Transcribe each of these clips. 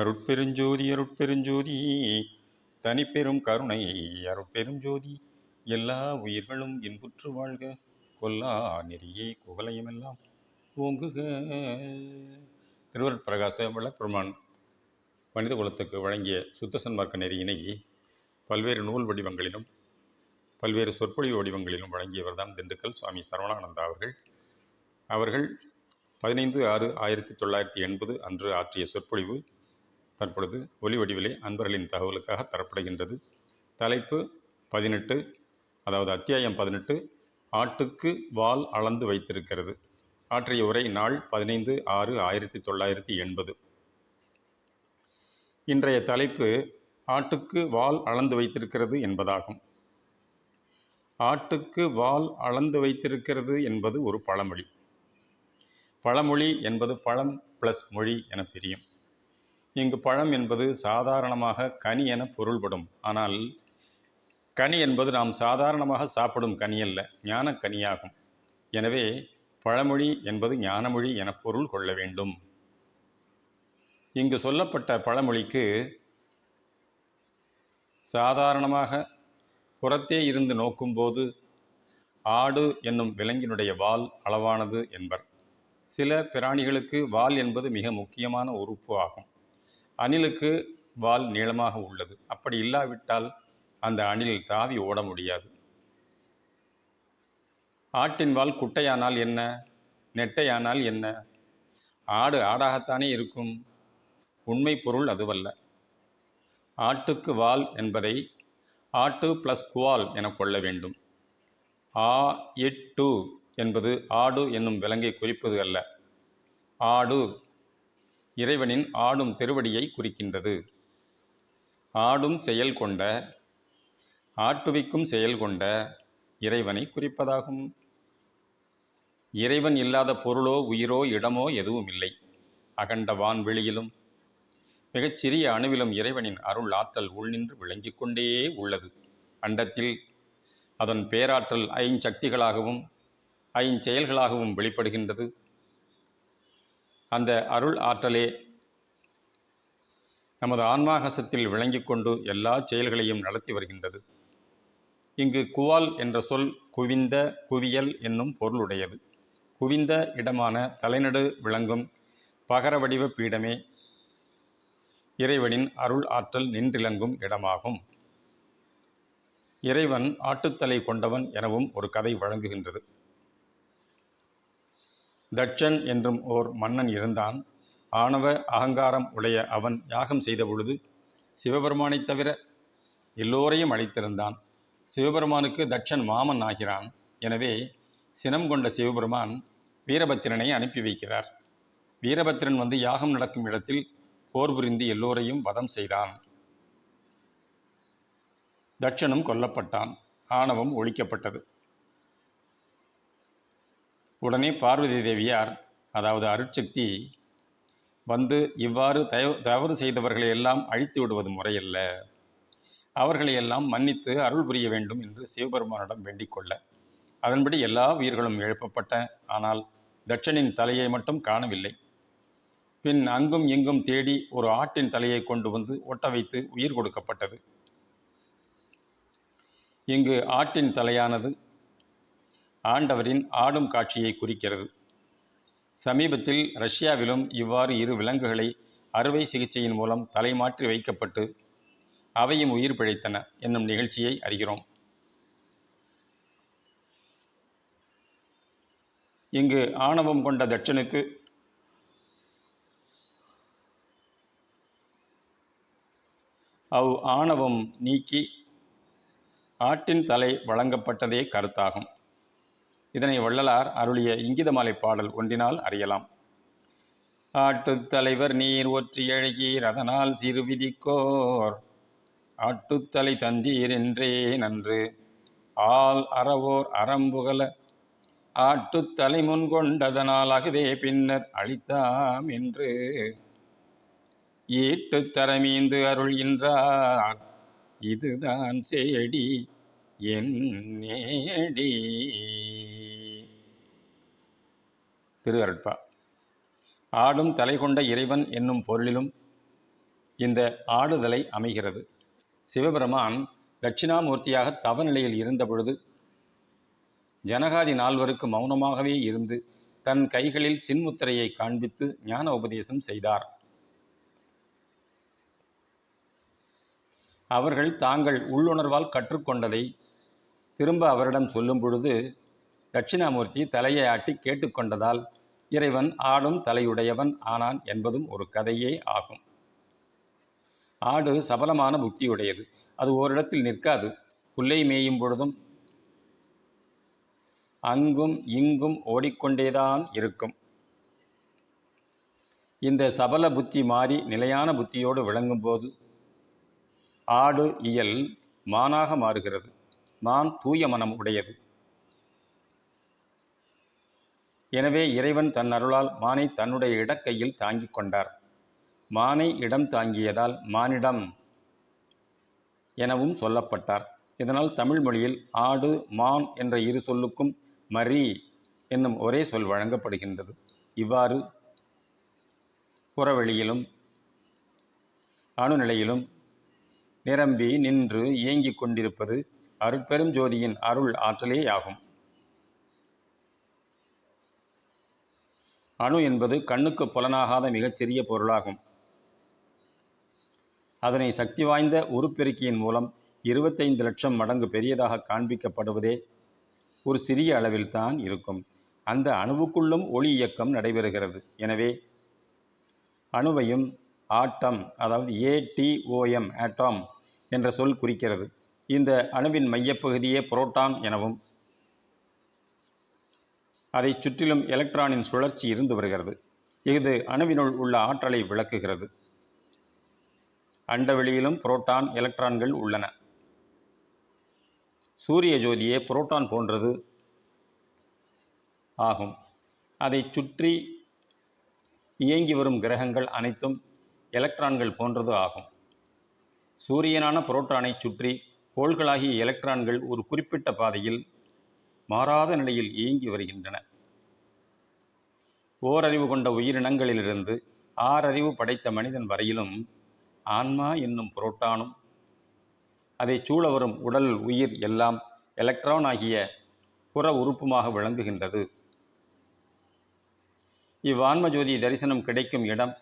அருட்பெருஞ்சோதி அருட்பெருஞ்சோதி தனிப்பெரும் கருணை. அருட்பெருஞ்சோதி எல்லா உயிர்களும் இன்புற்று வாழ்க. கொல்லா நெறியே குவலயமெல்லாம் ஓங்குக. திருவருட்பிரகாச விளப்பெருமான் மனித குலத்துக்கு வழங்கிய சுத்த சன்மார்க்க நெறியினை பல்வேறு நூல் வடிவங்களிலும் பல்வேறு சொற்பொழிவு வடிவங்களிலும் வழங்கியவர் தான் திண்டுக்கல் சுவாமி சரவணானந்தா அவர்கள். அவர்கள் பதினைந்து ஆறு ஆயிரத்தி தொள்ளாயிரத்தி எண்பது அன்று ஆற்றிய சொற்பொழிவு தற்பொழுது ஒலி வடிவிலே அன்பர்களின் தகவலுக்காக தரப்படுகின்றது. தலைப்பு பதினெட்டு அதாவது அத்தியாயம் பதினெட்டு ஆட்டுக்கு வால் அளந்து வைத்திருக்கிறது. ஆற்றிய உரை நாள் பதினைந்து ஆறு ஆயிரத்தி தொள்ளாயிரத்தி எண்பது. இன்றைய தலைப்பு ஆட்டுக்கு வால் அளந்து வைத்திருக்கிறது என்பதாகும். ஆட்டுக்கு வால் அளந்து வைத்திருக்கிறது என்பது ஒரு பழமொழி. பழமொழி என்பது பழம் ப்ளஸ் மொழி என பிரியும். இங்கு பழம் என்பது சாதாரணமாக கனி என பொருள்படும். ஆனால் கனி என்பது நாம் சாதாரணமாக சாப்பிடும் கனி அல்ல எனவே பழமொழி என்பது ஞானமொழி என பொருள் கொள்ள வேண்டும். இங்கு சொல்லப்பட்ட பழமொழிக்கு சாதாரணமாக புறத்தே இருந்து நோக்கும்போது ஆடு என்னும் விலங்கினுடைய வால் அளவானது என்பர். சில பிராணிகளுக்கு வால் என்பது மிக முக்கியமான உறுப்பு ஆகும். அணிலுக்கு வால் நீளமாக உள்ளது. அப்படி இல்லாவிட்டால் அந்த அணில் தாவி ஓட முடியாது. ஆட்டின் வால் குட்டையானால் என்ன? நெட்டையானால் என்ன? ஆடு ஆடாகத்தானே இருக்கும். உண்மை பொருள் அதுவல்ல. ஆட்டுக்கு வால் என்பதை ஆட்டு ப்ளஸ் குவால் என கொள்ள வேண்டும். ஆ எட்டு என்பது ஆடு என்னும் விலங்கை குறிப்பது அல்ல. ஆடு இறைவனின் ஆடும் திருவடியை குறிக்கின்றது. ஆடும் செயல் கொண்ட ஆட்டுவிக்கும் செயல் கொண்ட இறைவனை குறிப்பதாகும். இறைவன் இல்லாத பொருளோ உயிரோ இடமோ எதுவும் இல்லை அகண்ட வான்வெளியிலும் மிகச்சிறிய அணுவிலும் இறைவனின் அருள் ஆற்றல் உள்நின்று விளங்கிக் கொண்டே உள்ளது. அண்டத்தில் அதன் பேராற்றல் ஐஞ்சக்திகளாகவும் ஐஞ்செயல்களாகவும் வெளிப்படுகின்றது. அந்த அருள் ஆற்றலே நமது ஆன்மாகசத்தில் விளங்கிக் கொண்டு எல்லா செயல்களையும் நடத்தி வருகின்றது. இங்கு குவால் என்ற சொல் குவிந்த குவியல் என்னும் பொருளுடையது. குவிந்த இடமான தலைநடு விளங்கும் பகர வடிவ பீடமே இறைவனின் அருள் ஆற்றல் நின்றிலங்கும் இடமாகும். இறைவன் ஆட்டுத்தலை கொண்டவன் எனவும் ஒரு கதை வழங்குகின்றது. தட்சன் என்றும் ஓர் மன்னன் இருந்தான். ஆணவ அகங்காரம் உடைய அவன் யாகம் செய்த பொழுது சிவபெருமானைத் தவிர எல்லோரையும் அழைத்திருந்தான். சிவபெருமானுக்கு தட்சன் மாமன் ஆகிறான். எனவே சினம் கொண்ட சிவபெருமான் வீரபத்திரனை அனுப்பி வைக்கிறார். வீரபத்திரன் வந்து யாகம் நடக்கும் இடத்தில் போர் புரிந்து எல்லோரையும் வதம் செய்தான். தட்சனும் கொல்லப்பட்டான். ஆணவம் ஒழிக்கப்பட்டது. உடனே பார்வதி தேவியார் அதாவது அருட்சக்தி வந்து இவ்வாறு தயவு தவறு செய்தவர்களை எல்லாம் அழித்து விடுவது முறையல்ல. அவர்களை எல்லாம் மன்னித்து அருள் புரிய வேண்டும் என்று சிவபெருமானிடம் வேண்டிக் கொள்ள. அதன்படி எல்லா உயிர்களும் எழுப்பப்பட்ட ஆனால் தட்சனின் தலையை மட்டும் காணவில்லை. பின் அங்கும் இங்கும் தேடி ஒரு ஆட்டின் தலையை கொண்டு வந்து ஒட்ட வைத்து உயிர் கொடுக்கப்பட்டது. இங்கு ஆட்டின் தலையானது ஆண்டவரின் ஆடும் காட்சியை குறிக்கிறது. சமீபத்தில் ரஷ்யாவிலும் இவ்வாறு இரு விலங்குகளை அறுவை சிகிச்சையின் மூலம் தலைமாற்றி வைக்கப்பட்டு அவையும் உயிர் பிழைத்தன என்னும் நிகழ்ச்சியை அறிகிறோம். இங்கு ஆணவம் கொண்ட தட்சனுக்கு அவ் ஆணவம் நீக்கி ஆட்டின் தலை வழங்கப்பட்டதே கருத்தாகும். இதனை வள்ளலார் அருளிய இங்கிதமாலை பாடல் ஒன்றினால் அறியலாம். ஆட்டுத் தலைவர் நீர் ஒற்றி எழுகீர் அதனால் சிறு விதிக்கோர் ஆட்டுத்தலை தந்தீர் என்றே நன்று. ஆள் அறவோர் அறம்புகல ஆட்டுத்தலை முன் கொண்டதனால் அகுதே பின்னர் அழித்தாம் என்று. ஈட்டு தரமீந்து அருள்கின்றார். இதுதான் செடி என் நேடி. திரு அருட்பா. ஆடும் தலை கொண்ட இறைவன் என்னும் பொருளிலும் இந்த ஆடுதலை அமைகிறது. சிவபெருமான் தட்சிணாமூர்த்தியாக தவநிலையில் இருந்தபொழுது ஜனகாதி நால்வருக்கு மௌனமாகவே இருந்து தன் கைகளில் சின்முத்திரையை காண்பித்து ஞான உபதேசம் செய்தார். அவர்கள் தாங்கள் உள்ளுணர்வால் கற்றுக்கொண்டதை திரும்ப அவரிடம் சொல்லும் பொழுது தட்சிணாமூர்த்தி தலையை ஆட்டி கேட்டுக்கொண்டதால் இறைவன் ஆடும் தலையுடையவன் ஆனான் என்பதும் ஒரு கதையே ஆகும். ஆடு சபலமான புத்தியுடையது. அது ஓரிடத்தில் நிற்காது. புல்லை மேயும் பொழுதும் அங்கும் இங்கும் ஓடிக்கொண்டேதான் இருக்கும். இந்த சபல புத்தி மாறி நிலையான புத்தியோடு விளங்கும்போது ஆடு இயல் மானாக மாறுகிறது. மான் தூய மனம் உடையது. எனவே இறைவன் தன் அருளால் மானை தன்னுடைய இடக்கையில் தாங்கிக் கொண்டார். மானை இடம் தாங்கியதால் மானிடம் எனவும் சொல்லப்பட்டார். இதனால் தமிழ் மொழியில் ஆடு மான் என்ற இரு சொல்லுக்கும் மரி என்னும் ஒரே சொல் வழங்கப்படுகின்றது. இவ்வாறு புறவெளியிலும் அணுநிலையிலும் நிரம்பி நின்று இயங்கிக் கொண்டிருப்பது அருட்பெரும் ஜோதியின் அருள் ஆற்றலேயாகும். அணு என்பது கண்ணுக்கு புலனாகாத மிகச்சிறிய பொருளாகும். அதனை சக்தி வாய்ந்த உருப்பெருக்கியின் மூலம் இருபத்தைந்து லட்சம் மடங்கு பெரியதாக காண்பிக்கப்படுவதே ஒரு சிறிய அளவில்தான் இருக்கும். அந்த அணுவுக்குள்ளும் ஒளி இயக்கம் நடைபெறுகிறது. எனவே அணுவையும் ஆட்டம் அதாவது ஏடிஓஎம் ஆட்டாம் என்ற சொல் குறிக்கிறது. இந்த அணுவின் மையப்பகுதியே புரோட்டான் எனவும் அதை சுற்றிலும் எலக்ட்ரானின் சுழற்சி இருந்து வருகிறது. இது அணுவினுள் உள்ள ஆற்றலை விளக்குகிறது. அண்டவெளியிலும் புரோட்டான் எலக்ட்ரான்கள் உள்ளன. சூரிய ஜோதியே புரோட்டான் போன்றது ஆகும். அதை சுற்றி இயங்கி வரும் கிரகங்கள் அனைத்தும் எலக்ட்ரான்கள் போன்றது ஆகும். சூரியனான புரோட்டானை சுற்றி கோள்களாகிய எலக்ட்ரான்கள் ஒரு குறிப்பிட்ட பாதையில் மாறாத நிலையில் இயங்கி வருகின்றன. ஓரறிவு கொண்ட உயிரினங்களிலிருந்து ஆறறிவு படைத்த மனிதன் வரையிலும் ஆன்மா என்னும் புரோட்டானும் அதை சூழ வரும் உடல் உயிர் எல்லாம் எலக்ட்ரான் ஆகிய புற உறுப்புமாக விளங்குகின்றது. இவ்வான்ம ஜோதி தரிசனம் கிடைக்கும் இடம்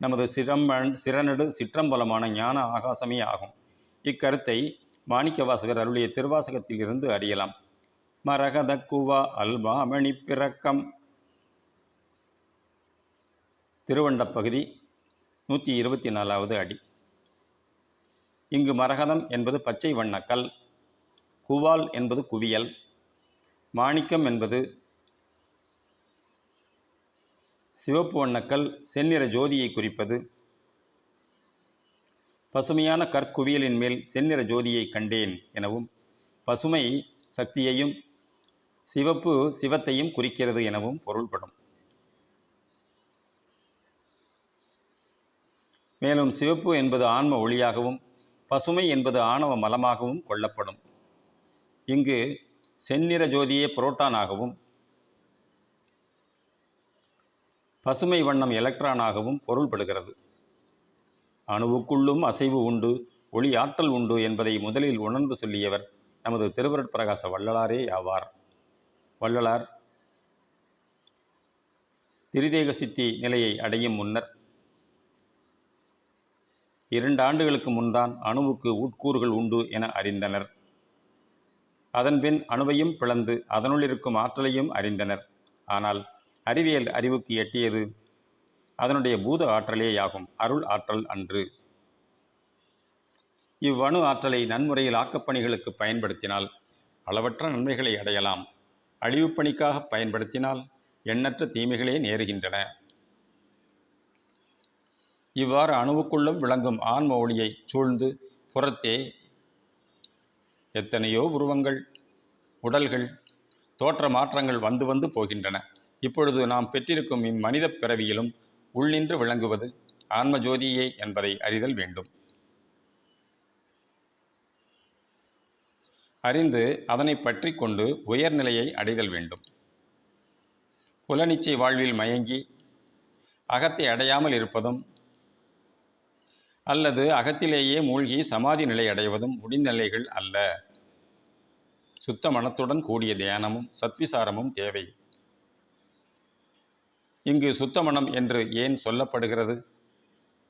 நமது சிரம்பன் சிறநடு சிற்றம்பலமான ஞான ஆகாசமே ஆகும். இக்கருத்தை மாணிக்கவாசகர் அருளிய திருவாசகத்தில் இருந்து அறியலாம். மரகதக்குவா அல்பாமணி பிறக்கம். திருவண்டப்பகுதி நூற்றி இருபத்தி நாலாவது அடி. இங்கு மரகதம் என்பது பச்சை வண்ணக்கல் குவால் என்பது குவியல் மாணிக்கம் என்பது சிவப்பு வண்ணக்கல் செந்நிற ஜோதியை குறிப்பது. பசுமையான கற்குவியலின் மேல் செந்நிற ஜோதியை கண்டேன் எனவும் பசுமை சக்தியையும் சிவப்பு சிவத்தையும் குறிக்கிறது எனவும் பொருள்படும். மேலும் சிவப்பு என்பது ஆன்ம ஒளியாகவும் பசுமை என்பது ஆணவ மலமாகவும் கொள்ளப்படும். இங்கு செந்நிற ஜோதியே புரோட்டானாகவும் பசுமை வண்ணம் எலக்ட்ரானாகவும் பொருள்படுகிறது. அணுவுக்குள்ளும் அசைவு உண்டு ஒளி ஆற்றல் உண்டு என்பதை முதலில் உணர்ந்து சொல்லியவர் நமது திருவருட்பிரகாச வள்ளலாரே ஆவார். வள்ளலார் திரிதேக சித்தி நிலையை அடையும் முன்னர் இரண்டு ஆண்டுகளுக்கு முன்தான் அணுவுக்கு உட்கூறுகள் உண்டு என அறிந்தனர். அதன்பின் அணுவையும் பிளந்து அதனுள் இருக்கும் ஆற்றலையும் அறிந்தனர். ஆனால் அறிவியல் அறிவுக்கு எட்டியது அதனுடைய பூத ஆற்றலேயாகும் அருள் ஆற்றல் அன்று. இவ்வணு ஆற்றலை நன்முறையில் ஆக்கப்பணிகளுக்கு பயன்படுத்தினால் அளவற்ற நன்மைகளை அடையலாம். அழிவுப் பணிக்காக பயன்படுத்தினால் எண்ணற்ற தீமைகளே நேருகின்றன. இவ்வாறு அணுவுக்குள்ளும் விளங்கும் ஆன்ம ஒளியை சூழ்ந்து புறத்தே எத்தனையோ உருவங்கள் உடல்கள் தோற்ற மாற்றங்கள் வந்து வந்து போகின்றன. இப்பொழுது நாம் பெற்றிருக்கும் இம்மனித பிறவியிலும் உள்நின்று விளங்குவது ஆன்ம ஜோதியே என்பதை அறிதல் வேண்டும். அறிந்து அதனை பற்றி கொண்டு உயர்நிலையை அடைதல் வேண்டும். புலனிச்சை வாழ்வில் மயங்கி அகத்தை அடையாமல் இருப்பதும் அல்லது அகத்திலேயே மூழ்கி சமாதி நிலை அடைவதும் முடிநிலைகள் அல்ல. சுத்த மனத்துடன் கூடிய தியானமும் சத்விசாரமும் தேவை. இங்கு சுத்த மனம் என்று ஏன் சொல்லப்படுகிறது?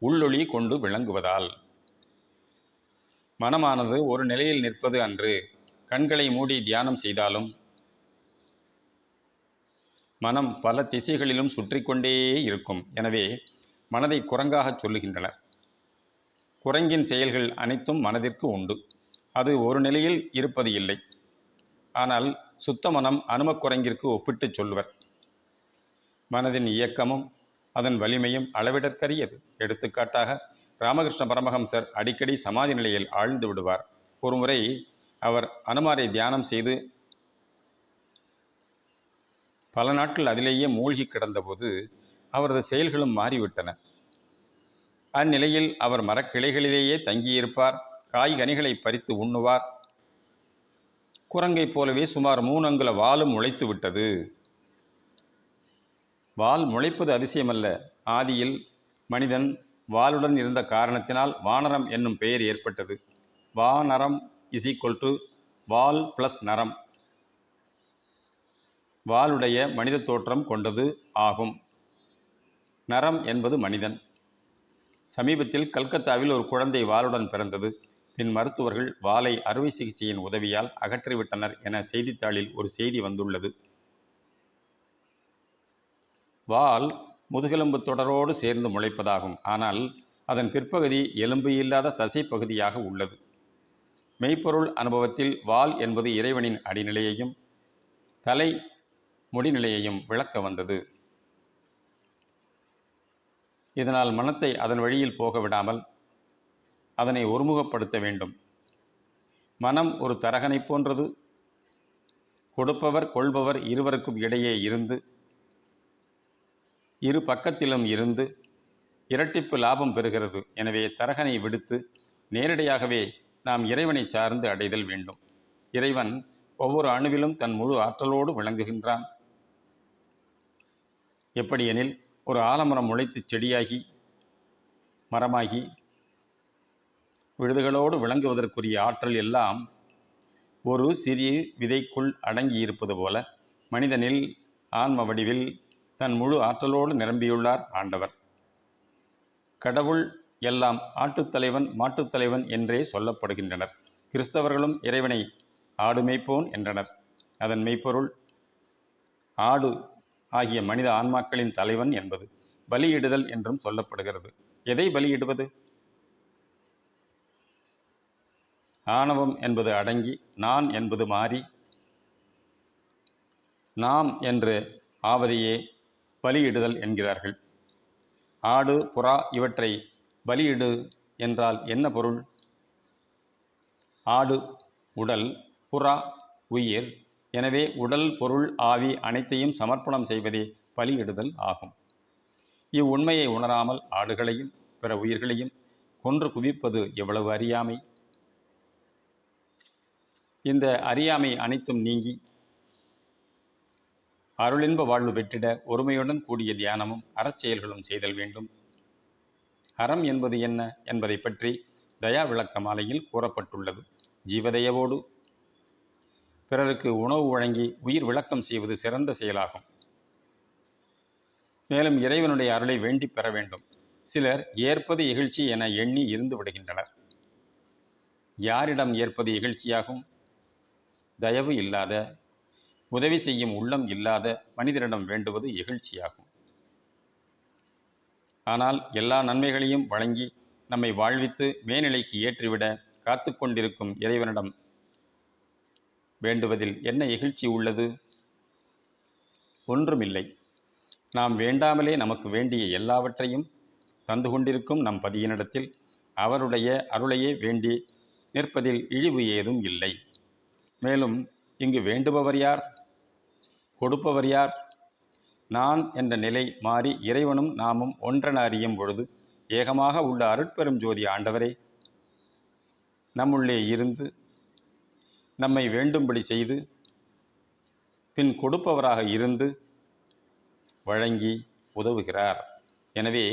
உள்ளொளி கொண்டு விளங்குவதால். மனமானது ஒரு நிலையில் நிற்பது அன்று கண்களை மூடி தியானம் செய்தாலும் மனம் பல திசைகளிலும் சுற்றி கொண்டே இருக்கும். எனவே மனதை குரங்காகச் சொல்லுகின்றனர். குரங்கின் செயல்கள் அனைத்தும் மனதிற்கு உண்டு. அது ஒரு நிலையில் இருப்பது இல்லை. ஆனால் சுத்த மனம் அனுமக் குரங்கிற்கு ஒப்பிட்டுச் சொல்லுவர் மனதின் இயக்கமும் அதன் வலிமையும் அளவிடற்கரியது. எடுத்துக்காட்டாக ராமகிருஷ்ண பரமஹம்சர் அடிக்கடி சமாதி நிலையில் ஆழ்ந்து விடுவார். ஒருமுறை அவர் அனுமாரை தியானம் செய்து பல நாட்கள் அதிலேயே மூழ்கி கிடந்தபோது அவரது செயல்களும் மாறிவிட்டன. அந்நிலையில் அவர் மரக்கிளைகளிலேயே தங்கியிருப்பார் காய் கனிகளை பறித்து உண்ணுவார். குரங்கைப் போலவே சுமார் மூணங்குல வாலும் முளைத்து விட்டது. வால் முளைப்பது அதிசயமல்ல. ஆதியில் மனிதன் வாளுடன் இருந்த காரணத்தினால் வானரம் என்னும் பெயர் ஏற்பட்டது. வானரம் இஸ் ஈக்குவல் டு வால் ப்ளஸ் நரம். வாளுடைய மனித தோற்றம் கொண்டது ஆகும். நரம் என்பது மனிதன். சமீபத்தில் கல்கத்தாவில் ஒரு குழந்தை வாளுடன் பிறந்தது. பின் மருத்துவர்கள் வாளை அறுவை சிகிச்சையின் உதவியால் அகற்றிவிட்டனர் என செய்தித்தாளில் ஒரு செய்தி வந்துள்ளது. வால் முதுகெலும்பு தொடரோடு சேர்ந்து முளைப்பதாகும். ஆனால் அதன் பிற்பகுதி எலும்பு இல்லாத தசை பகுதியாக உள்ளது. மெய்ப்பொருள் அனுபவத்தில் வால் என்பது இறைவனின் அடிநிலையையும் தலை முடிநிலையையும் விளக்க வந்தது. இதனால் மனத்தை அதன் வழியில் போக விடாமல் அதனை ஒருமுகப்படுத்த வேண்டும். மனம் ஒரு தரகனை போன்றது. கொடுப்பவர் கொள்பவர் இருவருக்கும் இடையே இருந்து இரு பக்கத்திலும் இருந்து இரட்டிப்பு லாபம் பெறுகிறது. எனவே தரகனை விடுத்து நேரடியாகவே நாம் இறைவனை சார்ந்து அடைதல் வேண்டும். இறைவன் ஒவ்வொரு அணுவிலும் தன் முழு ஆற்றலோடு விளங்குகின்றான். எப்படியெனில் ஒரு ஆலமரம் முளைத்து செடியாகி மரமாகி விடுதுகளோடு விளங்குவதற்குரிய ஆற்றல் எல்லாம் ஒரு சிறிய விதைக்குள் அடங்கி இருப்பது போல மனிதனில் ஆன்ம வடிவில் தன் முழு ஆற்றலோடு நிரம்பியுள்ளார் ஆண்டவர். கடவுள் எல்லாம் ஆட்டுத்தலைவன் மாட்டுத்தலைவன் என்றே சொல்லப்படுகின்றனர். கிறிஸ்தவர்களும் இறைவனை ஆடு மேய்ப்போன் என்றனர். அதன் மெய்ப்பொருள் ஆடு ஆகிய மனித ஆன்மாக்களின் தலைவன் என்பது. பலியிடுதல் என்றும் சொல்லப்படுகிறது. எதை பலியிடுவது? ஆணவம் என்பது அடங்கி நான் என்பது மாறி நாம் என்று ஆவதையே பலியிடுதல் என்கிறார்கள். ஆடு புறா இவற்றை பலியிடு என்றால் என்ன பொருள்? ஆடு உடல் புறா உயிர். எனவே உடல் பொருள் ஆவி அனைத்தையும் சமர்ப்பணம் செய்வதே பலியிடுதல் ஆகும். இவ்வுண்மையை உணராமல் ஆடுகளையும் பிற உயிர்களையும் கொன்று குவிப்பது எவ்வளவு அறியாமை? இந்த அறியாமை அனைத்தும் நீங்கி அருளின்ப வாழ்வு பெற்றிட ஒருமையுடன் கூடிய தியானமும் அறச்செயல்களும் செய்தல் வேண்டும். அறம் என்பது என்ன என்பதை பற்றி தயா விளக்க மாலையில் கூறப்பட்டுள்ளது. ஜீவதயவோடு. பிறருக்கு உணவு வழங்கி உயிர் விளக்கம் செய்வது சிறந்த செயலாகும். மேலும் இறைவனுடைய அருளை வேண்டி பெற வேண்டும். சிலர் ஏற்பது இகழ்ச்சி என எண்ணி இருந்து விடுகின்றனர். யாரிடம் ஏற்பது இகழ்ச்சியாகும்? தயவு இல்லாத. உதவி செய்யும் உள்ளம் இல்லாத. மனிதரிடம் வேண்டுவது இகழ்ச்சியாகும். ஆனால் எல்லா நன்மைகளையும் வழங்கி நம்மை வாழ்வித்து மேல்நிலைக்கு ஏற்றிவிட காத்து கொண்டிருக்கும் இறைவனிடம் வேண்டுவதில் என்ன எகிழ்ச்சி உள்ளது? ஒன்றுமில்லை. நாம் வேண்டாமலே நமக்கு வேண்டிய எல்லாவற்றையும் தந்து கொண்டிருக்கும் நம் பதியினிடத்தில் அவருடைய அருளையே வேண்டி நிற்பதில் இழிவு ஏதும் இல்லை. மேலும் இங்கு வேண்டுபவர் யார்? கொடுப்பவர் யார்? நான் என்ற நிலை மாறி இறைவனும் நாமும் ஒன்றென அறியும் பொழுது ஏகமாக உள்ள அருட்பெரும் ஜோதி ஆண்டவரே நம்முள்ளே இருந்து நம்மை வேண்டும்படி செய்து பின் கொடுப்பவராக இருந்து வழங்கி உதவுகிறார். எனவே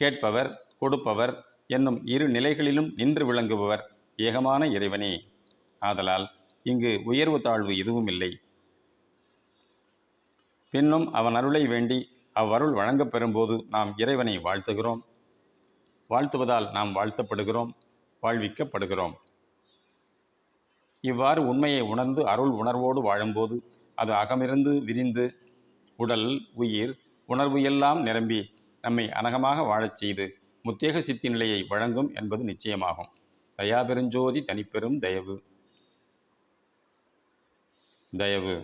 கேட்பவர் கொடுப்பவர் என்னும் இரு நிலைகளிலும் நின்று விளங்குபவர் ஏகமான இறைவனே. ஆதலால் இங்கு உயர்வு தாழ்வு எதுவும் இல்லை பின்னும் அவன் அருளை வேண்டி அவ்வருள் வழங்கப் பெறும்போது நாம் இறைவனை வாழ்த்துகிறோம். வாழ்த்துவதால் நாம் வாழ்த்தப்படுகிறோம் வாழ்விக்கப்படுகிறோம். இவ்வாறு உண்மையை உணர்ந்து அருள் உணர்வோடு வாழும்போது அது அகமிருந்து விரிந்து உடல் உயிர் உணர்வு எல்லாம் நிரம்பி நம்மை அனகமாக வாழச் செய்து முத்தேக சித்தி நிலையை வழங்கும் என்பது நிச்சயமாகும். தயாபெருஞ்சோதி தனிப்பெரும் தயவு. தயவு.